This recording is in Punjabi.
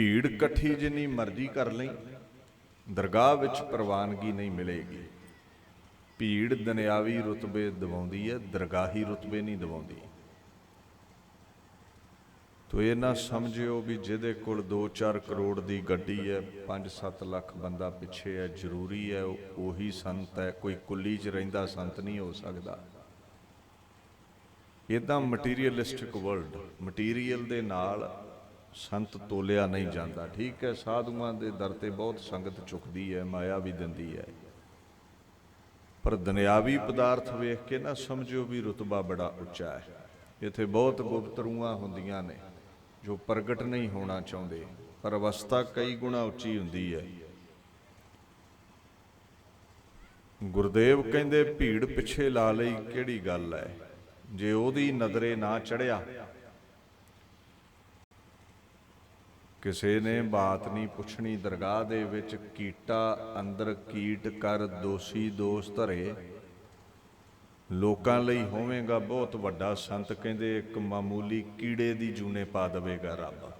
ਭੀੜ ਇਕੱਠੀ ਜਿੰਨੀ ਮਰਜ਼ੀ ਕਰ ਲਈ, ਦਰਗਾਹ ਵਿੱਚ ਪ੍ਰਵਾਨਗੀ ਨਹੀਂ ਮਿਲੇਗੀ। ਭੀੜ ਦੁਨਿਆਵੀ ਰੁਤਬੇ ਦਿਵਾਉਂਦੀ ਹੈ, ਦਰਗਾਹੀ ਰੁਤਬੇ ਨਹੀਂ ਦਿਵਾਉਂਦੀ। ਤੋ ਇਹ ਨਾ ਸਮਝਿਓ ਵੀ ਜਿਹਦੇ ਕੋਲ 2-4 ਕਰੋੜ ਦੀ ਗੱਡੀ ਹੈ 5-7 ਲੱਖ ਬੰਦਾ ਪਿੱਛੇ ਹੈ, ਜ਼ਰੂਰੀ ਹੈ, ਉਹ- ਉਹੀ ਸੰਤ ਹੈ, ਕੋਈ ਕੁੱਲੀ 'ਚ ਰਹਿੰਦਾ ਸੰਤ ਨਹੀਂ ਹੋ ਸਕਦਾ। ਇਦਾਂ ਮਟੀਰੀਅਲਿਸਟਿਕ ਵਰਲਡ ਮਟੀਰੀਅਲ ਦੇ ਨਾਲ ਸੰਤ ਤੋਲਿਆ ਨਹੀਂ ਜਾਂਦਾ। ਠੀਕ ਹੈ, ਸਾਧੂਆਂ ਦੇ ਦਰ ਤੇ ਬਹੁਤ ਸੰਗਤ ਚੁੱਕਦੀ ਹੈ, ਮਾਇਆ ਵੀ ਦਿੰਦੀ ਹੈ। ਪਰ ਦੁਨਿਆਵੀ ਪਦਾਰਥ ਵੇਖ ਕੇ ਨਾ ਸਮਝਿਓ ਵੀ ਰੁਤਬਾ ਬੜਾ ਉੱਚਾ ਹੈ। ਇੱਥੇ ਬਹੁਤ ਗੁਪਤ ਰੂਹਾਂ ਹੁੰਦੀਆਂ ਨੇ ਜੋ ਪ੍ਰਗਟ ਨਹੀਂ ਹੋਣਾ ਚਾਹੁੰਦੇ, ਪਰ ਅਵਸਥਾ ਕਈ ਗੁਣਾ ਉੱਚੀ ਹੁੰਦੀ ਹੈ। ਗੁਰਦੇਵ ਕਹਿੰਦੇ, ਭੀੜ ਪਿੱਛੇ ਲਾ ਲਈ ਕਿਹੜੀ ਗੱਲ ਹੈ? ਜੇ ਉਹਦੀ ਨਜ਼ਰੇ ਨਾ ਚੜਿਆ ਕਿਸੇ ਨੇ ਬਾਤ ਨਹੀਂ ਪੁੱਛਣੀ, ਦਰਗਾਹ ਦੇ ਵਿੱਚ ਕੀਟਾ ਅੰਦਰ ਕੀਟ ਕਰ ਦੋਸ਼ੀ ਦੋਸ਼ ਧਰੇ। ਲੋਕਾਂ ਲਈ ਹੋਵੇਗਾ ਬਹੁਤ ਵੱਡਾ ਸੰਤ, ਕਹਿੰਦੇ ਇੱਕ ਮਾਮੂਲੀ ਕੀੜੇ ਦੀ ਜੂਨੇ ਪਾ ਦੇਵੇਗਾ ਰੱਬ।